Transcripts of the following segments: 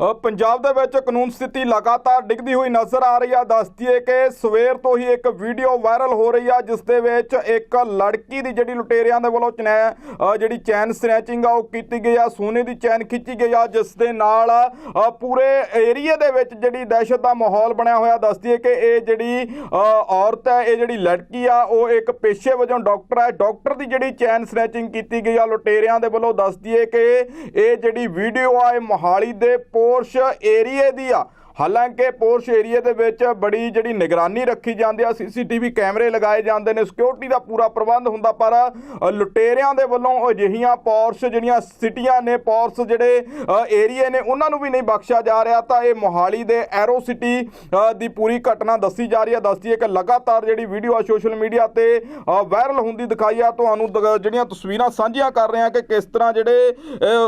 ਪੰਜਾਬ ਦੇ ਵਿੱਚ ਕਾਨੂੰਨ ਸਥਿਤੀ ਲਗਾਤਾਰ ਡਿੱਗਦੀ ਹੋਈ ਨਜ਼ਰ ਆ ਰਹੀ ਆ। ਦੱਸਦੀ ਹੈ ਕਿ ਸਵੇਰ ਤੋਂ ਹੀ ਇੱਕ ਵੀਡੀਓ ਵਾਇਰਲ ਹੋ ਰਹੀ ਆ, ਜਿਸ ਦੇ ਵਿੱਚ ਇੱਕ ਲੜਕੀ ਦੀ ਜਿਹੜੀ ਲੁਟੇਰਿਆਂ ਦੇ ਵੱਲੋਂ ਚਨੈ ਜਿਹੜੀ ਚੈਨ ਸਨੈਚਿੰਗ ਆ, ਉਹ ਕੀਤੀ ਗਈ ਆ। ਸੋਨੇ ਦੀ ਚੈਨ ਖਿੱਚੀ ਗਈ ਆ, ਜਿਸ ਦੇ ਨਾਲ ਪੂਰੇ ਏਰੀਆ ਦੇ ਵਿੱਚ ਜਿਹੜੀ ਦਹਿਸ਼ਤ ਦਾ ਮਾਹੌਲ ਬਣਿਆ ਹੋਇਆ। ਦੱਸਦੀ ਹੈ ਕਿ ਇਹ ਜਿਹੜੀ ਔਰਤ ਹੈ, ਇਹ ਜਿਹੜੀ ਲੜਕੀ ਆ, ਉਹ ਇੱਕ ਪੇਸ਼ੇ ਵਜੋਂ ਡਾਕਟਰ ਹੈ। ਡਾਕਟਰ ਦੀ ਜਿਹੜੀ ਚੈਨ ਸਨੈਚਿੰਗ ਕੀਤੀ ਗਈ ਆ ਲੁਟੇਰਿਆਂ ਦੇ ਵੱਲੋਂ। ਦੱਸਦੀ ਹੈ ਕਿ ਇਹ ਜਿਹੜੀ ਵੀਡੀਓ ਆ, ਇਹ ਮੋਹਾਲੀ ਦੇ ਪੋ ਏਰੀਏ ਦੀ ਆ ਹਾਲਾਂਕਿ ਪੋਰਸ਼ ਏਰੀਏ ਦੇ ਵਿੱਚ ਬੜੀ ਜਿਹੜੀ ਨਿਗਰਾਨੀ ਰੱਖੀ ਜਾਂਦੀ ਆ, ਸੀਸੀਟੀਵੀ ਕੈਮਰੇ ਲਗਾਏ ਜਾਂਦੇ ਨੇ, ਸਿਕਿਉਰਿਟੀ ਦਾ ਪੂਰਾ ਪ੍ਰਬੰਧ ਹੁੰਦਾ, ਪਰ ਲੁਟੇਰਿਆਂ ਦੇ ਵੱਲੋਂ ਅਜਿਹੀਆਂ ਪੋਰਸ ਜਿਹੜੀਆਂ ਸਿਟੀਆਂ ਨੇ, ਪੋਰਸ ਜਿਹੜੇ ਏਰੀਏ ਨੇ, ਉਹਨਾਂ ਨੂੰ ਵੀ ਨਹੀਂ ਬਖਸ਼ਿਆ ਜਾ ਰਿਹਾ, ਤਾਂ ਇਹ ਮੋਹਾਲੀ ਦੇ ਐਰੋ ਸਿਟੀ ਦੀ ਪੂਰੀ ਘਟਨਾ ਦੱਸੀ ਜਾ ਰਹੀ ਹੈ ਦੱਸਦੀ ਹੈ ਕਿ ਲਗਾਤਾਰ ਜਿਹੜੀ ਵੀਡੀਓ ਆ ਸੋਸ਼ਲ ਮੀਡੀਆ ਤੇ ਵਾਇਰਲ ਹੁੰਦੀ ਦਿਖਾਈ ਆ, ਤੁਹਾਨੂੰ ਦ- ਜਿਹੜੀਆਂ ਤਸਵੀਰਾਂ ਸਾਂਝੀਆਂ ਕਰ ਰਹੇ ਹਾਂ ਕਿ ਕਿਸ ਤਰ੍ਹਾਂ ਜਿਹੜੇ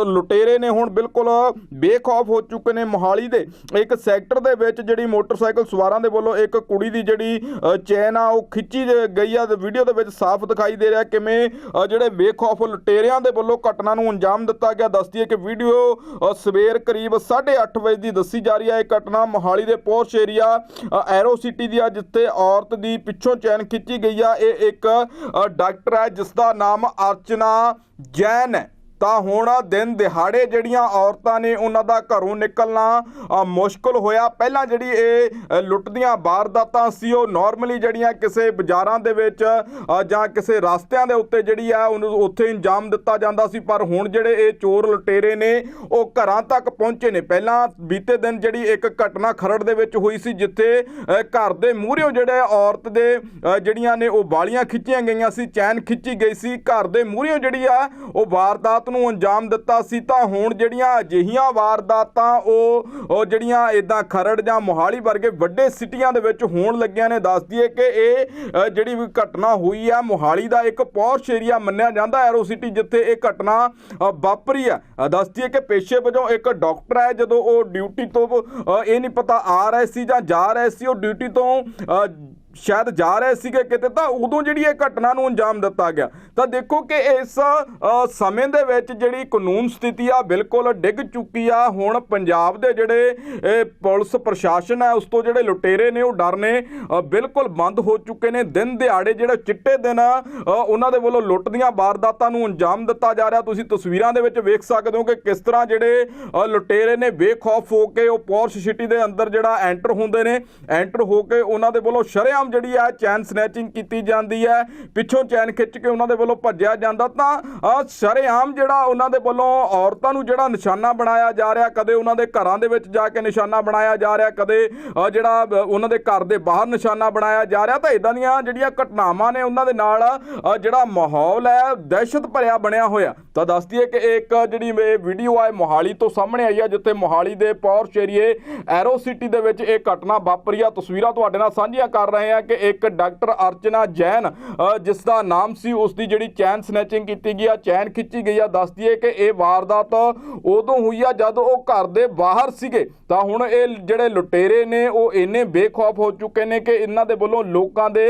ਲੁਟੇਰੇ ਨੇ ਹੁਣ ਬਿਲਕੁਲ ਬੇਖੌਫ ਹੋ ਚੁੱਕੇ ਨੇ ਮੋਹਾਲੀ ਦੇ। ਇੱਕ ਸੈਕਟਰ ਦੇ ਵਿੱਚ ਜਿਹੜੀ ਮੋਟਰਸਾਈਕਲ ਸਵਾਰਾਂ ਦੇ ਵੱਲੋਂ ਇੱਕ ਕੁੜੀ ਦੀ ਜਿਹੜੀ ਚੈਨ ਆ, ਉਹ ਖਿੱਚੀ ਗਈ ਆ ਵੀਡੀਓ ਦੇ ਵਿੱਚ ਸਾਫ਼ ਦਿਖਾਈ ਦੇ ਰਿਹਾ ਕਿਵੇਂ ਜਿਹੜੇ ਬੇਖੌਫ ਲੁਟੇਰਿਆਂ ਦੇ ਵੱਲੋਂ ਘਟਨਾ ਨੂੰ ਅੰਜਾਮ ਦਿੱਤਾ ਗਿਆ। ਦੱਸਦੀ ਹੈ ਕਿ ਵੀਡੀਓ ਸਵੇਰ ਕਰੀਬ 8:30 ਵਜੇ ਦੀ ਦੱਸੀ ਜਾ ਰਹੀ ਹੈ ਇਹ ਘਟਨਾ ਮੋਹਾਲੀ ਦੇ ਪੋਰਸ਼ ਏਰੀਆ ਐਰੋ ਸਿਟੀ ਦੀ ਆ, ਜਿੱਥੇ ਔਰਤ ਦੀ ਪਿੱਛੋਂ ਚੈਨ ਖਿੱਚੀ ਗਈ ਆ। ਇਹ ਇੱਕ ਡਾਕਟਰ ਹੈ ਜਿਸ ਦਾ ਨਾਮ ਅਰਚਨਾ ਜੈਨ ਹੈ। ਤਾਂ ਹੁਣ ਦਿਨ ਦਿਹਾੜੇ ਜਿਹੜੀਆਂ ਔਰਤਾਂ ਨੇ ਉਹਨਾਂ ਦਾ ਘਰੋਂ ਨਿਕਲਣਾ ਮੁਸ਼ਕਲ ਹੋਇਆ। ਪਹਿਲਾਂ ਜਿਹੜੀ ਇਹ ਅ, ਲੁੱਟ ਦੀਆਂ ਵਾਰਦਾਤਾਂ ਸੀ ਉਹ ਨਾਰਮਲੀ ਜਿਹੜੀਆਂ ਕਿਸੇ ਬਾਜ਼ਾਰਾਂ ਦੇ ਵਿੱਚ ਜਾਂ ਕਿਸੇ ਰਸਤਿਆਂ ਦੇ ਉੱਤੇ ਜਿਹੜੀ ਆ ਉਹਨੂੰ ਉੱਥੇ ਇੰਜਾਮ ਦਿੱਤਾ ਜਾਂਦਾ ਸੀ। ਪਰ ਹੁਣ ਜਿਹੜੇ ਇਹ ਚੋਰ ਲੁਟੇਰੇ ਨੇ ਉਹ ਘਰਾਂ ਤੱਕ ਪਹੁੰਚੇ ਨੇ। ਪਹਿਲਾਂ ਬੀਤੇ ਦਿਨ ਜਿਹੜੀ ਇੱਕ ਘਟਨਾ ਖਰੜ ਦੇ ਵਿੱਚ ਹੋਈ ਸੀ ਜਿੱਥੇ ਘਰ ਦੇ ਮੂਹਰਿਓਂ ਜਿਹੜੇ ਔਰਤ ਦੇ ਜਿਹੜੀਆਂ ਨੇ ਉਹ ਵਾਲੀਆਂ ਖਿੱਚੀਆਂ ਗਈਆਂ ਸੀ ਚੈਨ ਖਿੱਚੀ ਗਈ ਸੀ। ਘਰ ਦੇ ਮੂਹਰਿਓਂ ਜਿਹੜੀ ਆ ਉਹ ਵਾਰਦਾਤ ਨੂੰ ਅੰਜਾਮ ਦਿੱਤਾ ਸੀ ਤਾਂ ਹੁਣ ਜਿਹੜੀਆਂ ਅਜਿਹੀਆਂ ਵਾਰਦਾਤਾਂ ਉਹ ਉਹ ਜਿਹੜੀਆਂ ਇਦਾਂ ਖਰੜ ਜਾਂ ਮੋਹਾਲੀ ਵਰਗੇ ਵੱਡੇ ਸਿਟੀਆਂ ਦੇ ਵਿੱਚ ਹੋਣ ਲੱਗੀਆਂ ਨੇ ਦੱਸ ਦਈਏ ਕਿ ਇਹ ਜਿਹੜੀ ਵੀ ਘਟਨਾ ਹੋਈ ਆ ਮੋਹਾਲੀ ਦਾ ਇੱਕ ਪੌਸ਼ ਏਰੀਆ ਮੰਨਿਆ ਜਾਂਦਾ ਐਰੋ ਸਿਟੀ ਜਿੱਥੇ ਇਹ ਘਟਨਾ ਵਾਪਰੀ ਆ। ਅ, ਦੱਸ ਦਈਏ ਕਿ ਪੇਸ਼ੇ ਵਜੋਂ ਇੱਕ ਡਾਕਟਰ ਹੈ ਜਦੋਂ ਉਹ ਡਿਊਟੀ ਤੋਂ ਇਹ ਨਹੀਂ ਪਤਾ ਆ ਰਹੇ ਸੀ ਜਾਂ ਜਾ ਰਹੇ ਸੀ ਉਹ ਡਿਊਟੀ ਤੋਂ ਸ਼ਾਇਦ ਜਾ ਰਹੇ ਸੀਗੇ ਕਿਤੇ ਤਾਂ ਉਦੋਂ ਜਿਹੜੀ ਇਹ ਘਟਨਾ ਨੂੰ ਅੰਜਾਮ ਦਿੱਤਾ ਗਿਆ। ਤਾਂ ਦੇਖੋ ਕਿ ਇਸ ਸਮੇਂ ਦੇ ਵਿੱਚ ਜਿਹੜੀ ਕਾਨੂੰਨ ਸਥਿਤੀ ਆ ਬਿਲਕੁਲ ਡਿੱਗ ਚੁੱਕੀ ਆ। ਹੁਣ ਪੰਜਾਬ ਦੇ ਜਿਹੜੇ ਪੁਲਿਸ ਪ੍ਰਸ਼ਾਸਨ ਹੈ ਉਸ ਤੋਂ ਜਿਹੜੇ ਲੁਟੇਰੇ ਨੇ ਉਹ ਡਰ ਨੇ ਬਿਲਕੁਲ ਬੰਦ ਹੋ ਚੁੱਕੇ ਨੇ। ਦਿਨ ਦਿਹਾੜੇ ਜਿਹੜੇ ਚਿੱਟੇ ਦਿਨ ਆ, ਉਹਨਾਂ ਦੇ ਵੱਲੋਂ ਲੁੱਟ ਦੀਆਂ ਵਾਰਦਾਤਾਂ ਨੂੰ ਅੰਜਾਮ ਦਿੱਤਾ ਜਾ ਰਿਹਾ। ਤੁਸੀਂ ਤਸਵੀਰਾਂ ਦੇ ਵਿੱਚ ਵੇਖ ਸਕਦੇ ਹੋ ਕਿ ਕਿਸ ਤਰ੍ਹਾਂ ਜਿਹੜੇ ਲੁਟੇਰੇ ਨੇ ਬੇਖੌਫ ਹੋ ਕੇ ਉਹ ਪੋਰਸ਼ ਸਿਟੀ ਦੇ ਅੰਦਰ ਜਿਹੜਾ ਐਂਟਰ ਹੁੰਦੇ ਨੇ ਐਂਟਰ ਹੋ ਕੇ ਉਹਨਾਂ ਦੇ ਵੱਲੋਂ ਸ਼ਰੇਆਮ ਜਿਹੜੀ ਆ ਚੈਨ ਸਨੈਚਿੰਗ ਕੀਤੀ ਜਾਂਦੀ ਹੈ ਪਿੱਛੋਂ ਚੈਨ ਖਿੱਚ ਕੇ ਉਹਨਾਂ ਦੇ ਵੱਲੋਂ ਭੱਜਿਆ ਜਾਂਦਾ ਤਾਂ ਅ, ਸ਼ਰੇਆਮ ਜਿਹੜਾ ਉਹਨਾਂ ਦੇ ਵੱਲੋਂ ਔਰਤਾਂ ਨੂੰ ਜਿਹੜਾ ਨਿਸ਼ਾਨਾ ਬਣਾਇਆ ਜਾ ਰਿਹਾ ਕਦੇ ਉਹਨਾਂ ਦੇ ਘਰਾਂ ਦੇ ਵਿੱਚ ਜਾ ਕੇ ਨਿਸ਼ਾਨਾ ਬਣਾਇਆ ਜਾ ਰਿਹਾ ਕਦੇ ਜਿਹੜਾ ਉਹਨਾਂ ਦੇ ਘਰ ਦੇ ਬਾਹਰ ਨਿਸ਼ਾਨਾ ਬਣਾਇਆ ਜਾ ਰਿਹਾ ਤਾਂ ਇਦਾਂ ਦੀਆਂ ਜਿਹੜੀਆਂ ਘਟਨਾਵਾਂ ਨੇ ਉਹਨਾਂ ਦੇ ਨਾਲ ਜਿਹੜਾ ਮਾਹੌਲ ਹੈ ਦਹਿਸ਼ਤ ਭਰਿਆ ਬਣਿਆ ਹੋਇਆ। ਤਾਂ ਦੱਸ ਦਈਏ ਕਿ ਇੱਕ ਜਿਹੜੀ ਇਹ ਵੀਡੀਓ ਆ ਮੋਹਾਲੀ ਤੋਂ ਸਾਹਮਣੇ ਆਈ ਆ ਜਿੱਥੇ ਮੋਹਾਲੀ ਦੇ ਪੌਰਸ਼ ਏਰੀਏ ਐਰੋ ਸਿਟੀ ਦੇ ਵਿੱਚ ਇਹ ਘਟਨਾ ਵਾਪਰੀ ਆ। ਤਸਵੀਰਾਂ ਤੁਹਾਡੇ ਨਾਲ ਸਾਂਝੀਆਂ ਕਰ ਰਹੇ ਆ ਕਿ ਇੱਕ ਡਾਕਟਰ ਅਰਚਨਾ ਜੈਨ ਅ, ਜਿਸ ਦਾ ਨਾਮ ਸੀ ਉਸ ਦੀ ਜਿਹੜੀ ਚੈਨ ਸਨੈਚਿੰਗ ਕੀਤੀ ਗਈ ਆ ਚੈਨ ਖਿੱਚੀ ਗਈ ਆ ਦੱਸਦੀ ਹੈ ਕਿ ਇਹ ਵਾਰਦਾਤ ਉਦੋਂ ਹੋਈ ਆ ਜਦ ਉਹ ਘਰ ਦੇ ਬਾਹਰ ਸੀਗੇ। ਤਾਂ ਹੁਣ ਇਹ ਜਿਹੜੇ ਲੁਟੇਰੇ ਨੇ ਉਹ ਇੰਨੇ ਬੇਖੌਫ ਹੋ ਚੁੱਕੇ ਨੇ ਕਿ ਇਹਨਾਂ ਦੇ ਵੱਲੋਂ ਲੋਕਾਂ ਦੇ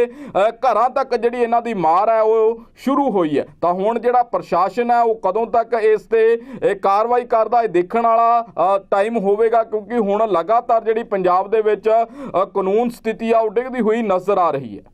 ਘਰਾਂ ਤੱਕ ਜਿਹੜੀ ਇਹਨਾਂ ਦੀ ਮਾਰ ਹੈ ਉਹ ਸ਼ੁਰੂ ਹੋਈ ਹੈ ਤਾਂ ਹੁਣ ਜਿਹੜਾ ਪ੍ਰਸ਼ਾਸਨ ਹੈ ਉਹ ਕਦੋਂ ਤੱਕ ਇਸ ਤੇ ਇਹ ਕਾਰਵਾਈ ਕਰਦਾ ਇਹ ਦੇਖਣ ਵਾਲਾ ਟਾਈਮ ਹੋਵੇਗਾ ਕਿਉਂਕਿ ਹੁਣ ਲਗਾਤਾਰ ਜਿਹੜੀ ਪੰਜਾਬ ਦੇ ਵਿੱਚ ਕਾਨੂੰਨ ਸਥਿਤੀ ਆ ਉਹ ਡਿੱਗਦੀ ਹੋਈ ਨਜ਼ਰ ਆ ਰਹੀ ਹੈ।